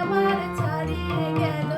আমার ছাড়িয়ে গেল।